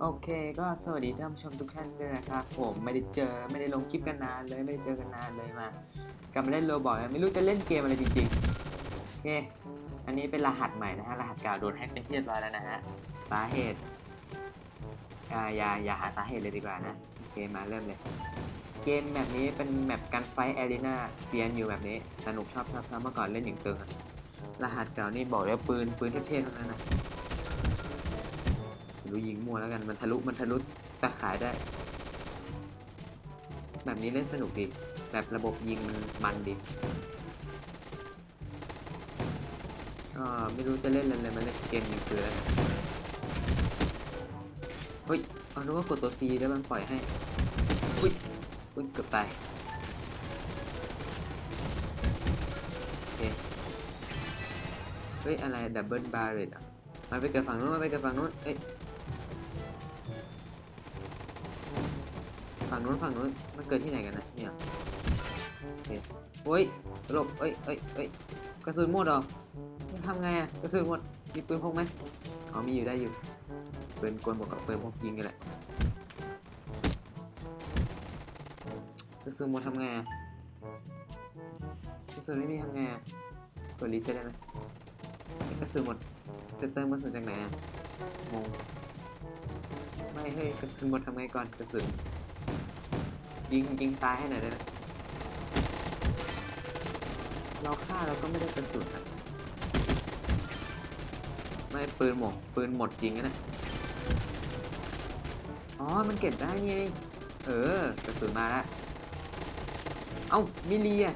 โอเคก็สวัสดีท่านผู้ชมทุกท่านด้วยนะครับผมไม่ได้เจอไม่ได้ลงคลิปกันนานเลยไม่ได้เจอกันนานเลยมากลับมาเล่นโรบอทไม่รู้จะเล่นเกมอะไรจริงๆโอเค อันนี้เป็นรหัสใหม่นะฮะรหัสเก่าโดนแฮ็กเป็นที่เรียบร้อยแล้วนะฮะสาเหตุอ่าอย่าอย่าหาสาเหตุเลยดีกว่านะโอเคมาเริ่มเลย เกมแบบนี้เป็นแมปกันไฟแอรีนาเซียนอยู่แบบนี้สนุกชอบชอบชอบเมื่อก่อนเล่นอย่างตึงรหัสเก่านี่บอกเลยว่าปืนปืนเท่ๆทั้งนั้นนะ รู้ยิงมั่วแล้วกัน มันทะลุ มันทะลุตะขายได้ แบบนี้เล่นสนุกดี แบบระบบยิงมันมันดีก็ไม่รู้จะเล่นอะไรมาเล่นเกมยิงปืนแล้วกันเฮ้ยเอานึกว่ากดตัว C แล้วมันปล่อยให้ อุ้ย อุ้ย เกือบตายโอเคเฮ้ย อะไรดับเบิลบาร์เรตอะมาไปเกิดฝั่งนู้นมาไปเกิดฝั่งนู้นเอ้ย ฝั่งนู้นฝั่งนู้นมันเกิดที่ไหนกันนะเนี่ยโอเคโอ้ยหลบเอ้ยเอ้ยเอ้ยกระสุนหมดหรอทำไงอะกระสุนหมดมีปืนพกไหมเอ๋อมีอยู่ได้อยู่ปืนกลบวกกับปืนพกยิงกันแหละกระสุนหมดทำไงกระสุนไม่มีทำไงกดรีเซ็ตได้ไหมกระสุนหมดจะเติมกระสุนจากไหนงงไม่เฮ้ยกระสุนหมดทำไงก่อนกระสุน ยิงยิงตายให้หน่อยได้ไหมเราฆ่าเราก็ไม่ได้กระสุนอะไม่ปืนหมดปืนหมดจริงนะเนี่ยอ๋อ มันเก็บได้นี่เองเออกระสุนมาแล้วเอ้ามิลีอะ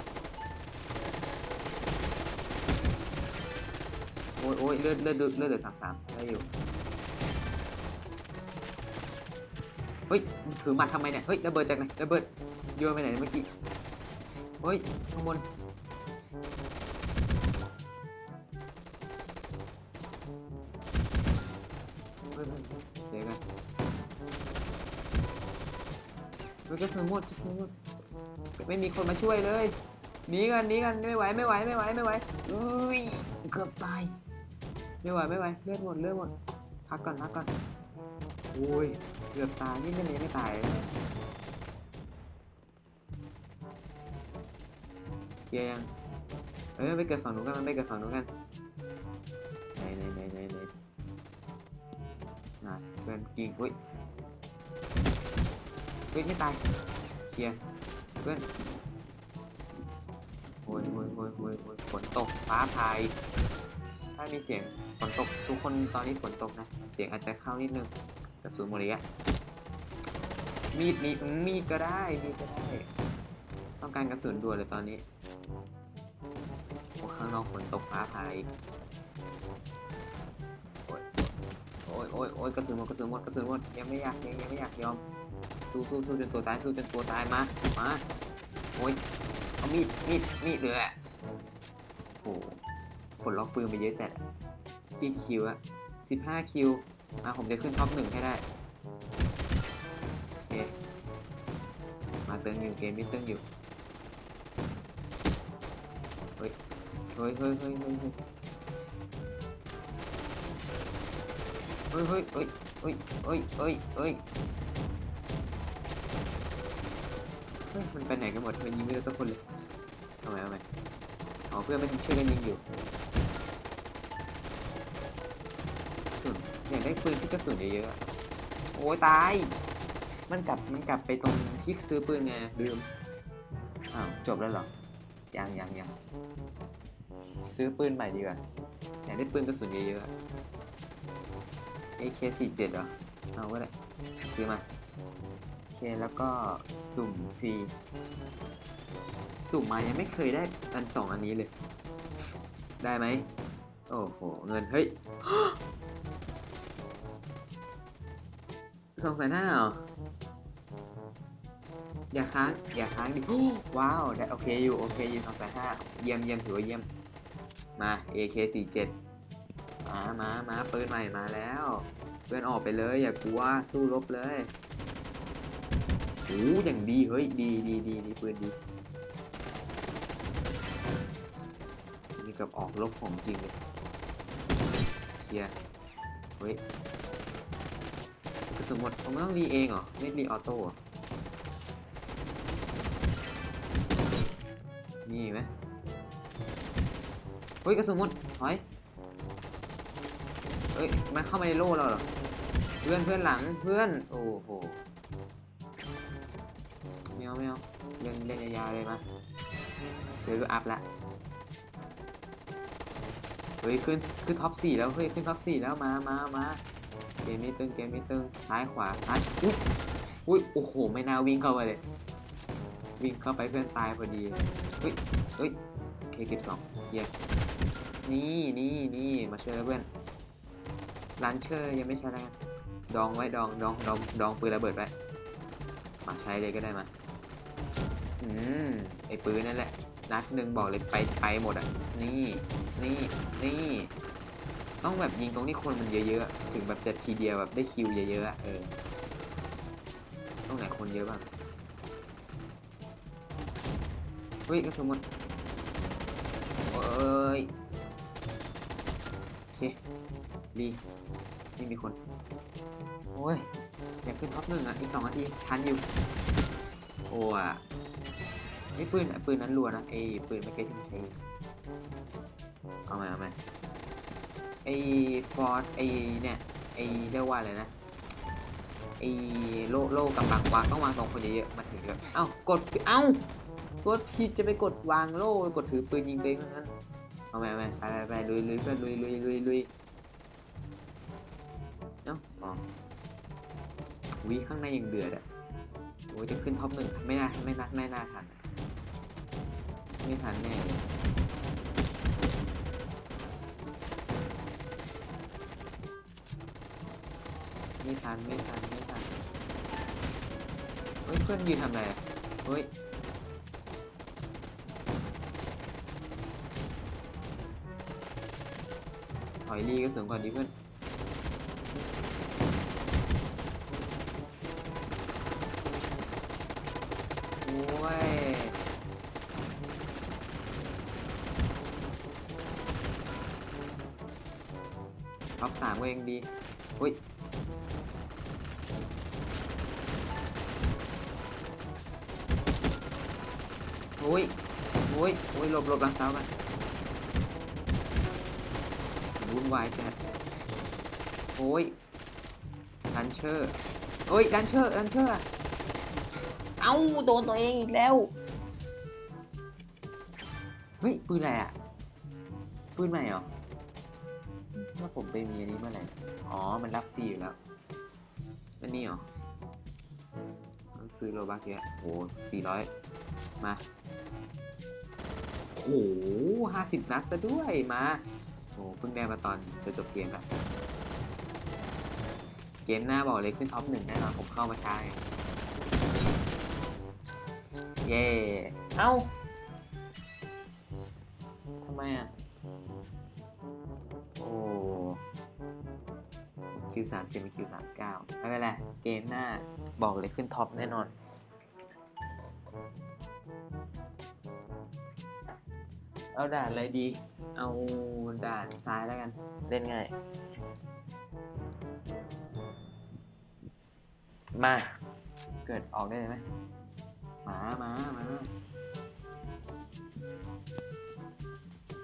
โอ้ยโอ้ยเลือดเลือดเลือดเลือดเหลือสามสามได้อยู่ ฮ้ยถือหมัดทำไมเนี่ยเฮ้ยระเบิดจากไหนระเบิดโยนไปไหนเมื่อกี้เฮ้ยข้างบนเฮ้ยเฮ้ยเสียกันเฮ้ยกระสุนหมดกระสุนหมดไม่มีคนมาช่วยเลยหนีกันหนีกันไม่ไหวไม่ไหวไม่ไหวไม่ไหวอุ้ยเกือบตายไม่ไหวไม่ไหวเลือดหมดเลือดหมดพักก่อนพักก่อนโอ้ย เกือบตายนี่ไม่เนี้ไม่ตายเลยเคลียร์ยังเอ้ยไปเกิดฝั่งนู้นกันมันไปเกิดฝั่งนู้นกันไหนไหนไหนไหนไหนน่ะเพื่อนกิงเฮ้ยเฮ้ยไม่ตายเคลียร์เพื่อนโอ้ยโอ้ยโอ้ยโอ้ยโอ้ยฝนตกฟ้าพายถ้ามีเสียงฝนตกทุกคนตอนนี้ฝนตกนะ เสียงอาจจะเข้านิดนึง กระสุนหมดเลยอะมีดมีมีดก็ได้ มีดก็ได้ ต้องการกระสุนด่วนเลยตอนนี้โอ้ข้างนอกฝนตกฟ้าผ่าอีกโอ้ยโอ้ยโอ้ยโอ้ยกระสุนหมดกระสุนหมดกระสุนหมดยังไม่อยากยังยังไม่อยากยอม สู้สู้สู้จนตัวตายสู้จนตัวตายมา มาโอ้ยเอามีดมีดมีดเลยอะโอ้โหผลล็อกปืนไปเยอะจัดกี่คิวอะสิบห้าคิว มาผมจะขึ้นท็อปหนึ่งให้ได้โอเคมาเติมอยู่เกมนี้เติมอยู่เฮ้ยเฮ้ยเฮ้ยเฮ้ยเฮ้ยเฮ้ยเฮ้ยเฮ้ยเฮ้ยเฮ้ยเฮ้ยเฮ้ยเฮ้ยเฮ้ยมันไปไหนกันหมดมันยิงไม่ได้สักคนเลยเอาไมเอาไมอ๋อเพื่อนมันช่วยกันยิงอยู่ กระสุน อยากได้ปืนที่กระสุนเยอะๆอะโอ้ยตาย มันกลับมันกลับไปตรงที่ซื้อปืนไงลืมอ้าวจบแล้วเหรอยังยังยังซื้อปืนใหม่ดีกว่าอยากได้ปืนกระสุนเยอะๆอะ AK47 เหรอเอาก็ได้ซื้อมาโอเคแล้วก็สุ่มฟรีสุ่มมายังไม่เคยได้อันสองอันนี้เลย ได้ไหมโอ้โห เงิน เฮ้ย สองแสนห้าเหรอ อย่าค้าง อย่าค้างดิ ว้าว ได้โอเคอยู่ โอเคอยู่สองแสนห้าเยี่ยมเยี่ยมถือว่าเยี่ยม มา AK47 มามามาปืนใหม่มาแล้ว เพื่อนออกไปเลย อย่ากลัว สู้รบเลยโอ้อย่างดี เฮ้ย ดีดีดีดีปืนดี นี่กับออกรบของจริงเลย เคลียร์ เฮ้ย กระสุนหมดผมไมต้องรีเองเหรอ ไม่รีออโต้เหรอมีไหมเฮ้ยกระสุนหมดถอยเฮ้ยมันเข้ามาในโล่เราเหรอ เพื่อนเพื่อนหลังเพื่อน โอ้โหไม่เอาไม่เอาเล่นเล่นยาวๆเลยมาเดี๋ยวก็อัพละเฮ้ยขึ้นขึ้นท็อปสี่แล้วเฮ้ยขึ้นท็อปสี่แล้วมามามา เกมนี้ตึงเกมนี้ตึงซ้ายขวาซ้ายอุ้ยอุ้ยโอ้โหไม่น่าวิ่งเข้าไปเลย วิ่งเข้าไปเพื่อนตายพอดีเฮ้ยเฮ้ยเคเก็บสองเคลียร์นี่นี่นี่มาช่วยเพื่อนลันเชอร์ยังไม่ใช้แล้วดองไว้ดองดองดองดองปืนระเบิดไว้มาใช้เลยก็ได้มาอืมไอปืนนั่นแหละนัดหนึ่งบอกเลยไปไปหมดอะนี่นี่นี่ ต้องแบบยิงตรงที่คนมันเยอะๆอะถึงแบบจะทีเดียวแบบได้คิวเยอะๆอะเออ ตรงไหนคนเยอะบ้างเฮ้ยกระสุนหมดเอ้ยโอเคดีนี่มีคน โอ้ย อยากขึ้นท็อปหนึ่งอะ อีกสองนาที ทันอยู่ โอ้อะไอ้ปืนไอ้ปืนนั้นรัวนะไอ้ปืนเมื่อกี้ที่มันใช้เอามาเอามา ไอ้ฟอร์ดไอ้เนี่ยไอ้เรียกว่าอะไรนะไอ้โล่โล่กำบังวางต้องวางตรงคนเยอะๆมันถึงเอ้ากดเอ้ากดผิดจะไปกดวางโล่กดถือปืนยิงตัวเองนั้นเอามาเอามไปไปไปลุยลุยเพื่อนลุยลุยลุยลุยเนาะอ๋อวิข้างในยังเดือดอะโอ้ยจะขึ้นท็อปหนึ่งไม่น่าไม่น่าไม่น่าทันไม่ทันแน่ ไม่ทันไม่ทันไม่ทันเฮ้ยเพื่อนยืนทำอะไรเฮ้ยถอยรีกระสุนก่อนดิเพื่อนโอ้ย หลบหลบหลังเสากันวุ่นวายจัดโอ้ยดันเชอร์โอ้ยดันเชอร์ดันเชอร์เอ้าโดนตัวเองอีกแล้ว เฮ้ย ปืนอะไรอะ ปืนใหม่เหรอว่าผมไปมีอันนี้เมื่อไหร่ อ๋อ มันรับฟรีอยู่แล้ว อันนี้เหรอซื้อโลบักเยอะโอ้สี่ร้อยมา โอ้โหห้าสิบนัดซะด้วยมาโอ้เพิ่งได้มาตอนจะจบเกมละเกมหน้าบอกเลยขึ้นท็อปหนึ่งแน่นอนผมเข้ามาช้าไงเย่เอ้าทำไมอะ โอ้คิวสามเกมเป็นคิวสามเก้าไม่เป็นไรเกมหน้าบอกเลยขึ้นท็อปแน่นอน เอาด่านอะไรดี เอาด่านซ้ายแล้วกัน เล่นง่าย มา เกิดออกได้เลยไหมมามามา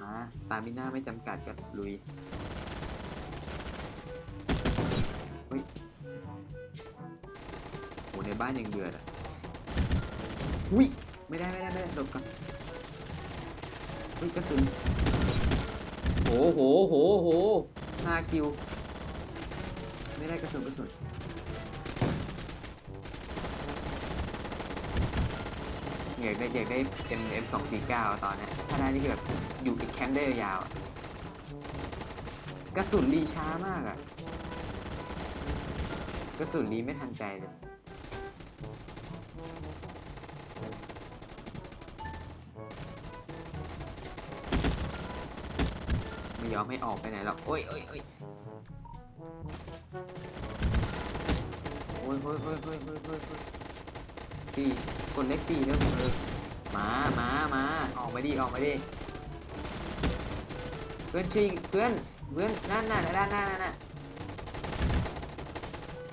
มาสตามิน่าไม่จำกัดกับลุยเฮ้ยโหในบ้านยังเดือดอะอุ้ยไม่ได้ไม่ได้ไม่ได้หลบก่อน อุ้ยกระสุนโหโหโหโหห้าคิว ไม่ได้กระสุนกระสุนอยากได้อยากได้ M M สองสี่เก้าตอนเนี้ยถ้าได้นี่คือแบบอยู่อีกแคมป์ได้ยาวๆกระสุนรีช้ามากอะกระสุนรีไม่ทันใจเลย ไม่ยอมให้ออกไปไหนหรอกโอ้ยโอ้ยโอ้ยโอ้ยโอ้ยโอ้ยโอ้ยโอ้ยโอ้ยโอ้ยสี่กดเลขสี่เรื่องเออมามามาออกมาดิออกมาดิเพื่อนช่วยเพื่อนเพื่อนนั่นน่ะด้านหน้านั่นน่ะ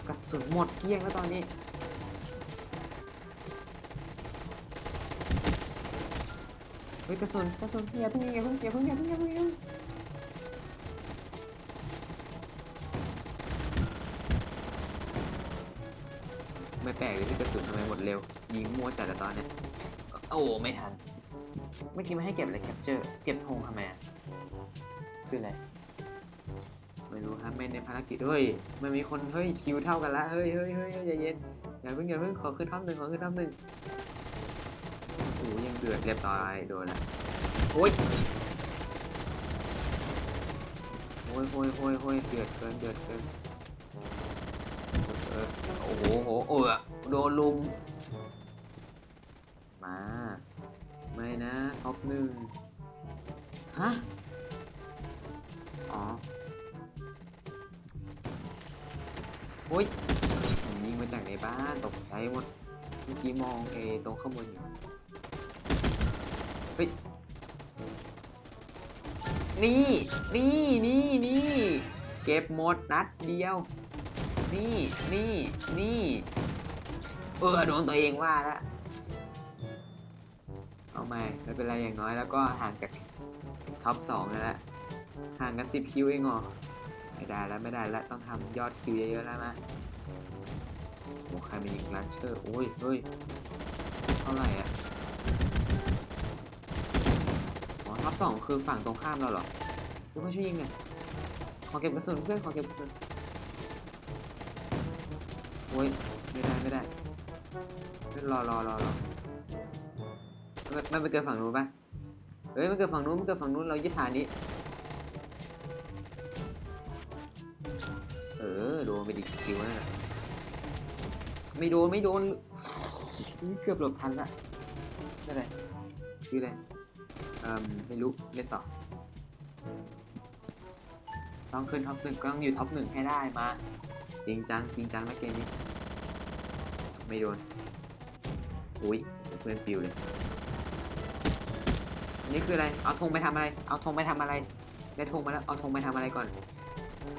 กระสุนหมดเกลี้ยงแล้วตอนนี้เฮ้ยกระสุนกระสุนอย่าเพิ่งยิงอย่าเพิ่งอย่าเพิ่งอย่าเพิ่งอย่าเพิ่ง แปลกเลยที่กระสุนทำไมหมดเร็ว ยิงมั่วจัดแต่ตอนเนี้ยโอ้ไม่ทัน เมื่อกี้ไม่ให้เก็บอะไรแคปเจอร์ เก็บธงทำไมอะคืออะไร ไม่รู้ครับไม่ในภารกิจเฮ้ย มันมีคนเฮ้ยคิวเท่ากันละ เฮ้ยเฮ้ยเฮ้ยเฮ้ยใจเย็นอย่าเพิ่งอย่าเพิ่งขอขึ้นท็อปหนึ่งขอขึ้นท็อปหนึ่งโอ้โหยังเดือดเรียบร้อยโดนละโอ้ยโอ้ยโอ้ยโอ้ยโอ้ยเดือดเกินเดือดเกิน โอ้โหโอ้โหเออโดนลุม มา ไม่นะท็อปหนึ่งฮะ อ๋อโอ้ยยิงมาจากในบ้านตกใจหมดเมื่อกี้มองเอตรงข้างบนอยู่เฮ้ยนี่ นี่ นี่ นี่ เก็บหมดนัดเดียว นี่นี่นี่เออโดนตัวเองว่าละเอาใหม่ไม่เป็นไรอย่างน้อยแล้วก็ห่างจากท็อปสองแล้ว ห่างกันสิบคิวเองเหรอไม่ได้แล้วไม่ได้แล้วต้องทำยอดคิวเยอะๆแล้วนะโอ้ใครมายิงลันเชอร์โอ้ยเฮ้ยเท่าไหร่อะอ๋อท็อปสองคือฝั่งตรงข้ามเราเหรอเพื่อนช่วยยิงหน่อยขอเก็บกระสุนเพื่อนขอเก็บกระสุน อ้ยไม่ได้ไม่ได้รอรอรอรอมันมันไปเกิดฝั่งนู้นปะเฮ้ยมันเกิดฝั่งนู้นมันเกิดฝั่งนู้นเรายึดฐานนี้ เออโดนไปดิคิวนั่นแหละไม่โดนไม่โดนเกือบหลบทันละได้ไรชื่ออะไรเอ่มไม่รู้เล่นต่อต้องขึ้นท็อปหนึ่งก็ต้องอยู่ท็อปหนึ่งให้ได้มา จริงจังจริงจังนะเกมนี้ ไม่โดน อุ้ยเพื่อนปิวเลยอันนี่คืออะไร เอาธงไปทำอะไร เอาธงไปทำอะไร ได้ธงมาแล้ว เอาธงไปทำอะไรก่อน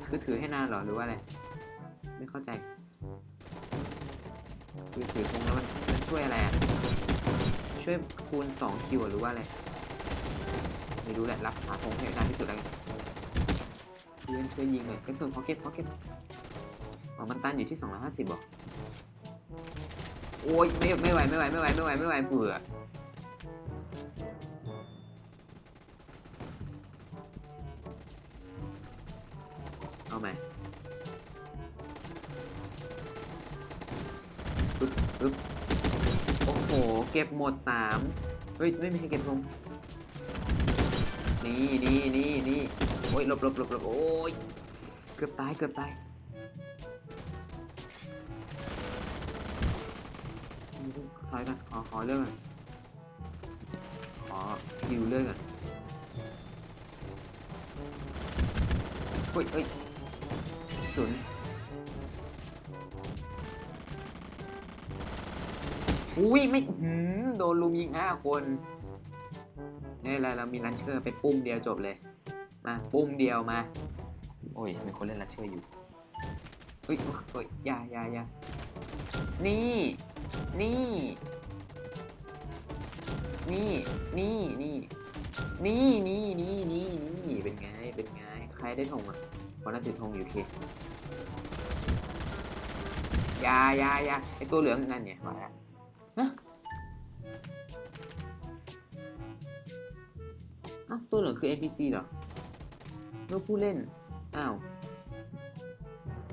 คือถือให้นานเหรอ หรือว่าอะไร ไม่เข้าใจ คือถือธงแล้วมันมันช่วยอะไรอะ ช่วยคูณ2คิวหรือว่าอะไร ไม่รู้แหละ รักษาธงให้นานที่สุดแล้วเพื่อนช่วยยิงหน่อยกระสุนพอเก็ตพอเก็ตอ๋อมันตันอยู่ที่ 250บอก โอ้ยไม่ไม่ไหวไม่ไหวไม่ไหวไม่ไหวไม่ไหวเบื่อเอาใหมปึ๊บปึ๊บโอ้โห เก็บหมดสามเฮ้ย ไม่มีใครเก็บธงนี่นี่นี่นี่โอ้ยหลบหลบหลบหลบโอ้ย เกือบตาย เกือบตาย ถอยกันขอขอเรื่องก่อนขอคิวเรื่องก่อนเฮ้ยเฮ้ยศูนย์อุ้ยไม่หือโดนลุมยิงห้าคนนี่แหละเรามีลันเชอร์ไปปุ้มเดียวจบเลย มาปุ้มเดียวมา โอ้ยมีคนเล่นลันเชอร์อยู่เฮ้ยเฮ้ยอยาอยาอยานี่ นี่ นี่ นี่ นี่ นี่ นี่ นี่ นี่ นี่ เป็นไง เป็นไง ใครได้ธงอะเพราะนั่นถือธงอยู่เคยายายาไอตัวเหลืองนั่นเนี่ยมาแล้วฮะอ้าวตัวเหลืองคือ NPC เหรอเมื่อผู้เล่น อ้าว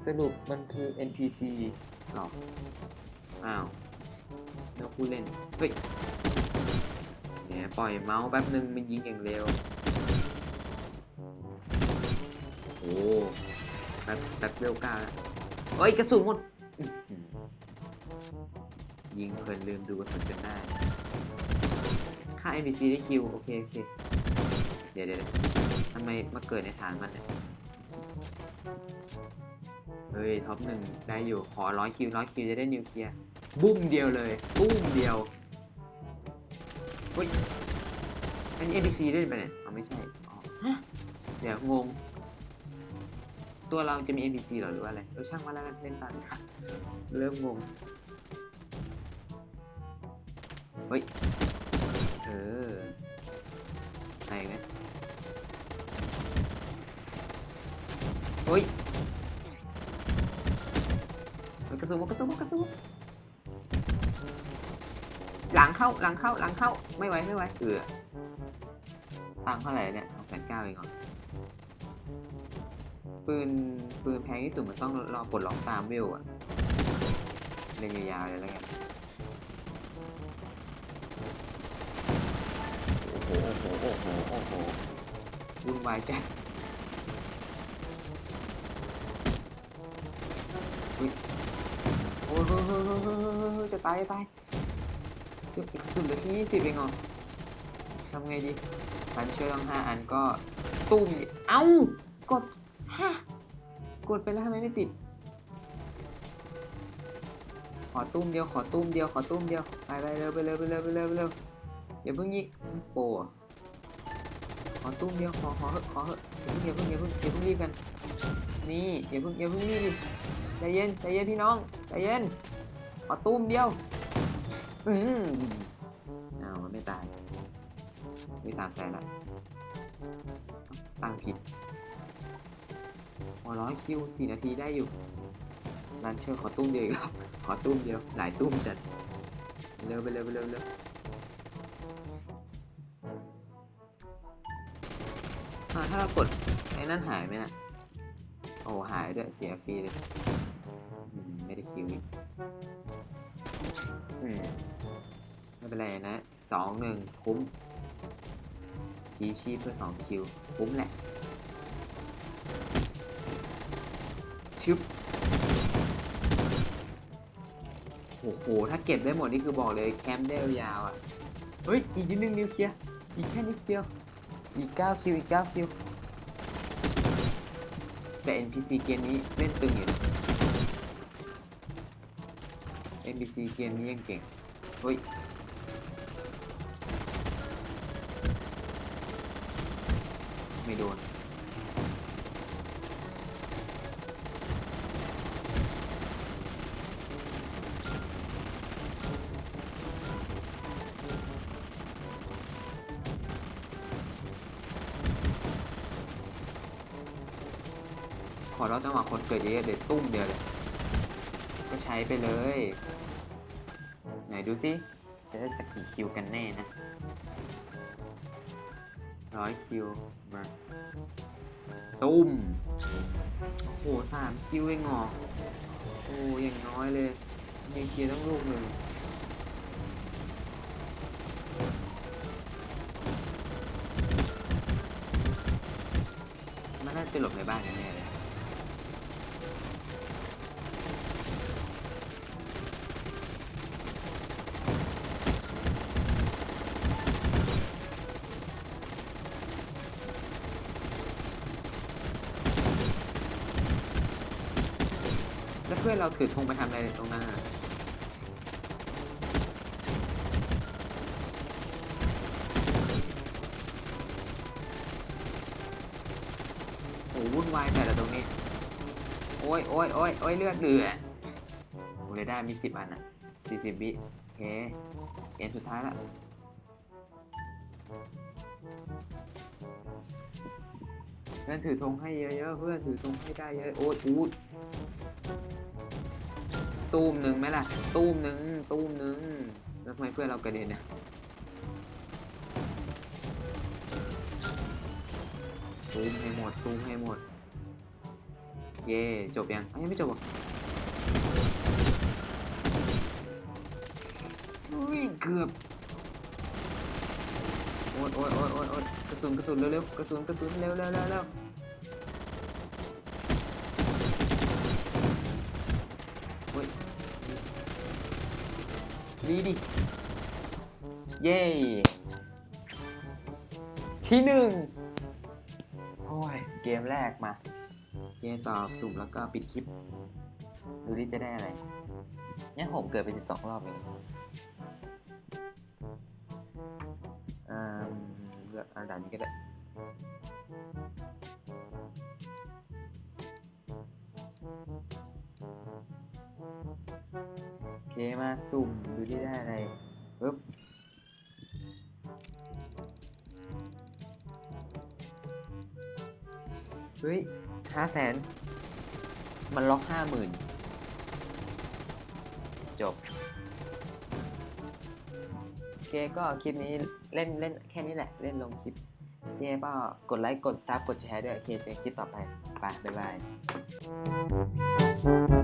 สรุปมันคือ NPC หรอ อ้าวเมื่อผู้เล่น เฮ้ยเนี่ปล่อยเมาส์แป๊บนึงมันยิงอย่างเร็ว โอ้แป๊บแป๊บเวลเก้าแล้วเฮ้ยกระสุนหมด ยิงเพลินลืมดูกระสุนจนได้ค่า NPC ได้คิว โอเค โอเคเดี๋ยวเดี๋ยวเดี๋ยวทำไมมาเกิดในฐานมันเนี่ยเฮ้ย ท็อปหนึ่งได้อยู่ ขอร้อยคิวร้อยคิวจะได้นิวเคลียร์ บุ้มเดียวเลยปุ้มเดียวเฮ้ยอันนี้ NPC เล่นไปเนี่ยอ๋อไม่ใช่อ๋อฮะเดี๋ยวงง ตัวเราจะมี NPC เหรอหรือว่าอะไรเออช่างมาแล้วกันเล่นตามนี้ค่ะเริ่มงงเฮ้ยเออใช่ไหมเฮ้ยเฮ้ยกระสุนกระสุนกระสุน หลังเข้าหลังเข้าหลังเข้าไม่ไหวไม่ไหวเออตังเท่าไหร่เนี่ยสองแสนเก้าเองเหรอปืนปืนแพงที่สุดมันต้องรอปลดล็อกตามเวอะเล่นยาวๆเลยแล้วกันโอ้โหโอ้โหโอ้โหโอ้โหวุ่นวายจัดโอ้ยเฮ้ยเฮ้ยเฮ้ยเฮ้ยเฮ้ยเฮ้ยจะตายจะตาย อีกสุดเหลือที่ยี่สิบเองเหรอทำไงดีพันเชื่อต้องห้าอันก็ตุ้มเอ้ากดฮะกดไปแล้วทำไมไม่ติด ขอตุ้มเดียวขอตุ้มเดียวขอตุ้มเดียวไปไปเร็วไปเร็วไปเร็วไปเร็วไปเร็วอย่าเพิ่งยิงโปรอะขอตุ้มเดียวขอขอเหอะขอเหอะอย่าเพิ่งอย่าเพิ่งอย่าเพิ่งอย่าเพิ่งรีบกัน นี่อย่าเพิ่งอย่าเพิ่งรีบใจเย็นใจเย็นพี่น้องใจเย็นขอตุ้มเดียว อืมอ้าวมันไม่ตาย มีสามแสนละตั้งผิดพอร้อยคิวสี่นาทีได้อยู่รันเชอร์ขอตุ้มเดียวอีกรอบขอตุ้มเดียว หลายตุ้มจัดเร็วไปเร็วไปเร็วเร็วอ่าถ้าเรากดไอ้นั่นหายไหมนะโอ้หายด้วยเสียฟรีเลย ไม่ได้คิวอีก อืมไม่เป็นไรนะสองหนึ่งคุ้มพีชีพเพื่อสองคิว คุ้มแหละ ชึบ โอ้โห ถ้าเก็บได้หมดนี่คือบอกเลยแคมป์ได้ยาวอะ เฮ้ย อีกนิดนึงนิวเคลียร์อีกแค่นิดเดียว อีก 9 คิว อีก 9 คิว แต่ NPC เกมนี้เล่นตึงอยู่นะ NPC เกมนี้ยังเก่งเฮ้ยไม่โดนขอเราจังหวะคนเกิดเยอะเดี๋ยวตุ้มเดียวเลย ก็ใช้ไปเลย ดูสิจะได้สักกี่คิวกันแน่นะร้อยคิวมาตุ้มโอ้โหสามคิวเองเหรอโอ้อย่างน้อยเลยมีเคียร์ต้องลูกหนึ่งมันน่าจะหลบในบ้านกันแน่เลย อนเราถือธงไปทำอะไรตรงนั้นอะโอ้วุ่นวายแต่ละตรงนี้ โอ้ยโอ้ยโอ้ยโอ้ยเลือดเดือดโอเรด้มีสิบอันอะสี่สิบวิโอเคเกมสุดท้ายละเพื่อนถือธงให้เยอะๆเพื่อนถือธงให้ได้เยอะโอ้ยอู้ ตูมหนึ่งไหมล่ะ ตูมหนึ่งตูมหนึ่งแล้วทำไมเพื่อนเรากระเด็นเนี่ยตูมให้หมดตูมให้หมด เย่จบยังยังไม่จบอะอุ้ยเกือบโอ๊ยโอ๊ยโอ๊ยโอ๊ยกระสุนกระสุนเร็วๆกระสุนกระสุนเร็วเร็วเร็วเร็วโอ๊ย ดีดิ เย้ที่หนึ่งโอ้ย เกมแรกมาเกมตอบสุ่มแล้วก็ปิดคลิป ดูดิจะได้อะไร เนี่ยผมเกิดไป12รอบเองอ่าเลือกอันดับนี้ก็ได้ เคมาสุ่มดูที่ได้อะไรปึ๊บเฮ้ยห้าแสนมันล็อกห้าหมื่นจบ โอเคก็คลิปนี้เล่นเล่นแค่นี้แหละ เล่นลงคลิปโอเคก็กดไลค์ กดซับกดแชร์ด้วย โอเคเจอคลิปต่อไป ไป บ๊ายบาย